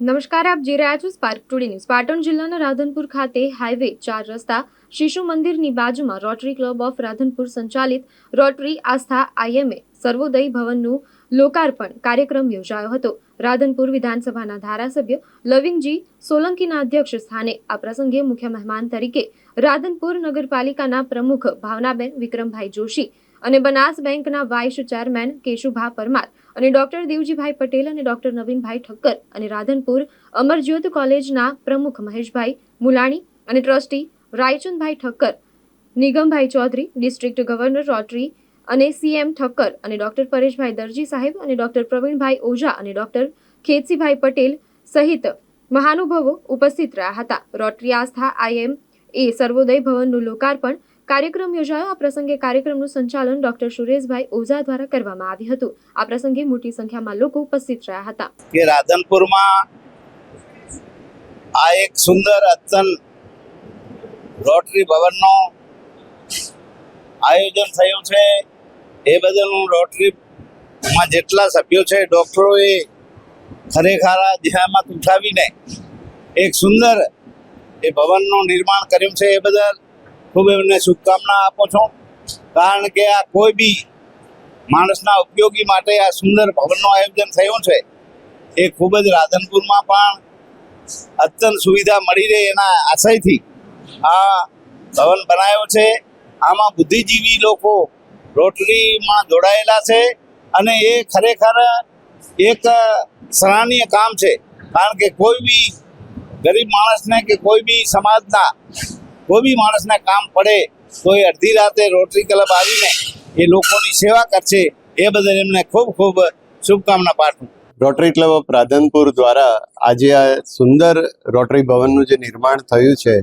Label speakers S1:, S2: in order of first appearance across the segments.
S1: નમસ્કાર, આપ જોઈ રહ્યા છો સ્પાર્ક ટુડે ન્યૂઝ પાટણ જિલ્લાના રાધનપુર ખાતે હાઈવે ચાર રસ્તા, શિશુ મંદિરની બાજુમાં રોટરી ક્લબ ઓફ રાધનપુર સંચાલિત રોટરી આસ્થા આઈએમએ સર્વોદય ભવનનું લોકાર્પણ કાર્યક્રમ યોજાયો હતો. રાધનપુર વિધાનસભાના ધારાસભ્ય લવિંગજી સોલંકીના અધ્યક્ષ સ્થાને આ પ્રસંગે મુખ્ય મહેમાન તરીકે રાધનપુર નગરપાલિકાના પ્રમુખ ભાવનાબેન વિક્રમભાઈ જોશી અને બનાસ બેંકના વાઇસ ચેરમેન કેશુભા પરમાર અને ડોક્ટર દેવજીભાઈ પટેલ અને ડોક્ટર નવીનભાઈ ઠક્કર અને રાધનપુર અમરજ્યોત કોલેજના પ્રમુખ મહેશભાઈ મુલાણી અને trustee Raichandbhai Thakkar, Nigambhai Chaudhary, district governor rotary અને સીએમ ઠક્કર અને ડોક્ટર પરેશભાઈ દરજી સાહેબ અને ડોક્ટર પ્રવીણભાઈ ઓઝા અને ડોક્ટર ખેતસીભાઈ પટેલ સહિત મહાનુભાવો ઉપસ્થિત રહ્યા હતા. Rotary Astha IM A Sarvodaya ભવનનું લોકાર્પણ કાર્યક્રમ યોજાયો. આ પ્રસંગે કાર્યક્રમનું સંચાલન ડોક્ટર સુરેશભાઈ ઓઝા દ્વારા કરવામાં આવ્યું હતું. આ પ્રસંગે મોટી સંખ્યામાં લોકો ઉપસ્થિત રહ્યા હતા.
S2: કે રાધનપુરમાં આ એક સુંદર અતન રોટરી ભવનનો આયોજન થયું છે. એ બદલ હું રોટરીમાં જેટલા સભ્યો છે, ડૉક્ટરોએ ખરેખર આ દિશામાં ઉઠાવીને એક સુંદર એ ભવનનું નિર્માણ કર્યું છે. એ બદલ ખૂબ એમને શુભકામના આપું છું. કારણ કે આ કોઈ બી માણસના ઉપયોગી માટે આ સુંદર ભવનનું આયોજન થયું છે, એ ખૂબ જ રાધનપુરમાં પણ અત્યંત સુવિધા મળી રહે એના આશયથી આ ભવન બનાવ્યો છે. આમાં બુદ્ધિજીવી લોકો રોટરીમાં જોડાયેલા છે અને એ ખરેખર એક સરાહનીય કામ છે. કારણ કે કોઈ બી ગરીબ માણસને કે કોઈ બી સમાજના કોઈ બી માણસને કામ પડે તો એ અડધી રાતે રોટરી ક્લબ આવીને એ લોકોની સેવા કરશે, એ બદલ એમને ખૂબ ખૂબ શુભકામના પાઠવું.
S3: રોટરી ક્લબ ઓફ રાધનપુર દ્વારા આજે આ સુંદર રોટરી ભવનનું જે નિર્માણ થયું છે,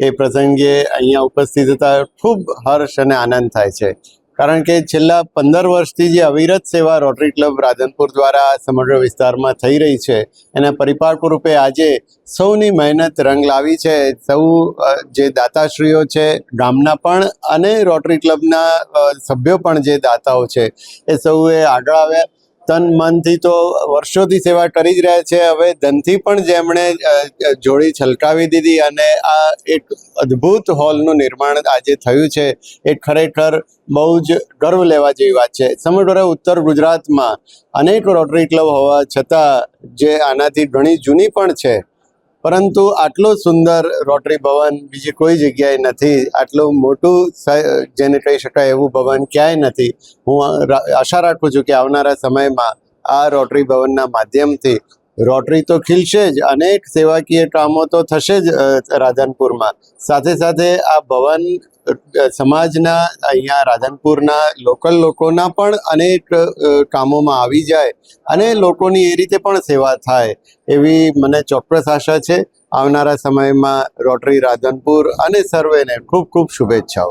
S3: એ પ્રસંગે અહીંયા ઉપસ્થિત થતા ખૂબ હર્ષ અને આનંદ થાય છે. કારણ કે છેલ્લા પંદર વર્ષથી જે અવિરત સેવા રોટરી ક્લબ રાધનપુર દ્વારા સમગ્ર વિસ્તારમાં થઈ રહી છે, એના પરિપાર્ક રૂપે આજે સૌની મહેનત રંગ લાવી છે. સૌ જે દાતાશ્રીઓ છે, ગામના પણ અને રોટરી ક્લબના સભ્યો પણ જે દાતાઓ છે, એ સૌએ આગળ આવ્યા. તન મનથી તો વર્ષોથી સેવા કરી જ રહ્યા છે. હવે ધનથી પણ જેમણે જોડી છલકાવી દીધી અને આ એક અદ્ભુત હોલનું નિર્માણ આજે થયું છે. એ ખરેખર બહુ જ ગર્વ લેવા જેવી વાત છે. સમગ્ર ઉત્તર ગુજરાતમાં અનેક રોટરી ક્લબ હોવા છતાં જે આનાથી ઘણી જૂની પણ છે. પરંતુ આટલું સુંદર રોટરી ભવન બીજી કોઈ જગ્યાએ નથી. આટલું મોટું જેને કહી શકાય એવું ભવન ક્યાંય નથી. હું આશા રાખું છું કે આવનારા સમયમાં આ રોટરી ભવનના માધ્યમથી રોટરી તો ખીલશે જ, અનેક સેવાકીય કામો તો થશે જ રાધનપુરમાં. સાથે સાથે આ ભવન સમાજના, અહીંયા રાધનપુરના લોકલ લોકોના પણ અનેક કામોમાં આવી જાય અને લોકોની એ રીતે પણ સેવા થાય એવી મને ચોક્કસ આશા છે. આવનારા સમયમાં રોટરી રાધનપુર અને સર્વેને ખૂબ ખૂબ શુભેચ્છાઓ.